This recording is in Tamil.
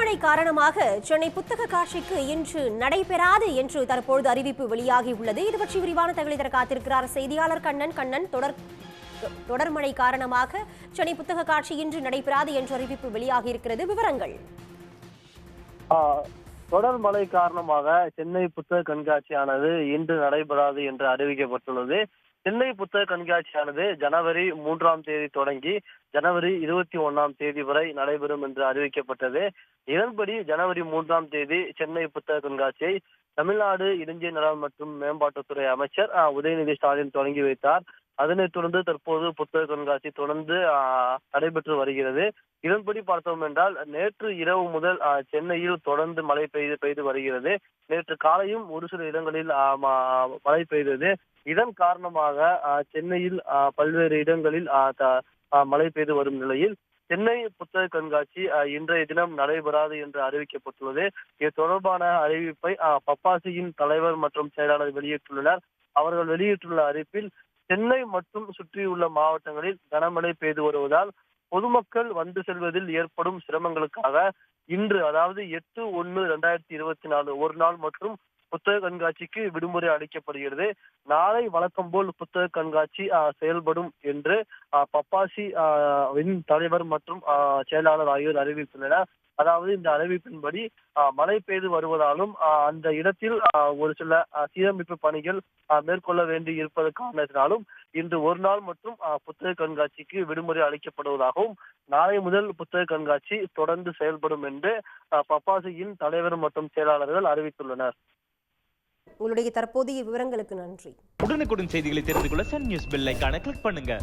கனமழை காரணமாக சென்னை புத்தக காட்சிக்கு இன்று நடைபெறாது என்று தற்பொழுது அறிவிப்பு வெளியாகியுள்ளது. இது பற்றி விரிவான தகவலை தர காத்திருக்கிறார் செய்தியாளர் கண்ணன். கண்ணன் தொடர் தொடர் மழை காரணமாக சென்னை புத்தக காட்சி இன்று நடைபெறாது என்ற அறிவிப்பு வெளியாகியிருக்கிறது. விவரங்கள். தொடர் மழை காரணமாக சென்னை புத்தக கண்காட்சியானது இன்று நடைபெறாது என்று அறிவிக்கப்பட்டுள்ளது. சென்னை புத்தக கண்காட்சியானது ஜனவரி மூன்றாம் தேதி தொடங்கி ஜனவரி இருபத்தி ஒன்னாம் தேதி வரை நடைபெறும் என்று அறிவிக்கப்பட்டது. இதன்படி ஜனவரி மூன்றாம் தேதி சென்னை புத்தக கண்காட்சியை தமிழ்நாடு இளைஞர் நலன் மற்றும் மேம்பாட்டுத்துறை அமைச்சர் உதயநிதி ஸ்டாலின் தொடங்கி வைத்தார். அதனைத் தொடர்ந்து தற்போது புத்தக கண்காட்சி தொடர்ந்து நடைபெற்று வருகிறது. இதன்படி பார்த்தோம் என்றால் நேற்று இரவு முதல் சென்னையில் தொடர்ந்து மழை பெய்து பெய்து வருகிறது. நேற்று காலையும் ஒரு சில இடங்களில் மழை பெய்தது. இதன் காரணமாக சென்னையில் பல்வேறு இடங்களில் மழை பெய்து வரும் நிலையில் சென்னை புத்தக கண்காட்சி இன்றைய தினம் நடைபெறாது என்று அறிவிக்கப்பட்டுள்ளது. இது தொடர்பான அறிவிப்பை பப்பாசியின் தலைவர் மற்றும் செயலாளர் வெளியிட்டுள்ளனர். அவர்கள் வெளியிட்டுள்ள அறிவிப்பில் சென்னை மற்றும் சுற்றியுள்ள மாவட்டங்களில் கனமழை பெய்து வருவதால் பொதுமக்கள் வந்து செல்வதில் ஏற்படும் சிரமங்களுக்காக இன்று அதாவது எட்டு ஒன்னு இரண்டாயிரத்தி இருபத்தி நாலு ஒரு நாள் மற்றும் புத்தக கண்காட்சிக்கு விடுமுறை அளிக்கப்படுகிறது. நாளை வழக்கம் போல் புத்தக கண்காட்சி செயல்படும் என்று பப்பாசி வின் தலைவர் மற்றும் செயலாளர் ஆகியோர் அறிவித்துள்ளனர். அதாவது இந்த அறிவிப்பின்படி மழை பெய்து வருவதாலும் அந்த இடத்தில் ஒரு சில சீரமைப்பு பணிகள் மேற்கொள்ள வேண்டி இருப்பது காரணத்தினாலும் இன்று ஒரு நாள் மற்றும் ஆஹ், புத்தக கண்காட்சிக்கு விடுமுறை அளிக்கப்படுவதாகவும் நாளை முதல் புத்தக கண்காட்சி தொடர்ந்து செயல்படும் என்று பப்பாசியின் தலைவர் மற்றும் செயலாளர்கள் அறிவித்துள்ளனர். உங்களுடைய தற்போதைய விவரங்களுக்கு நன்றி. உடனுக்குடன் செய்திகளை தெரிந்து கொள்ள சன் நியூஸ் பெல் ஐக்கான கிளிக் பண்ணுங்க.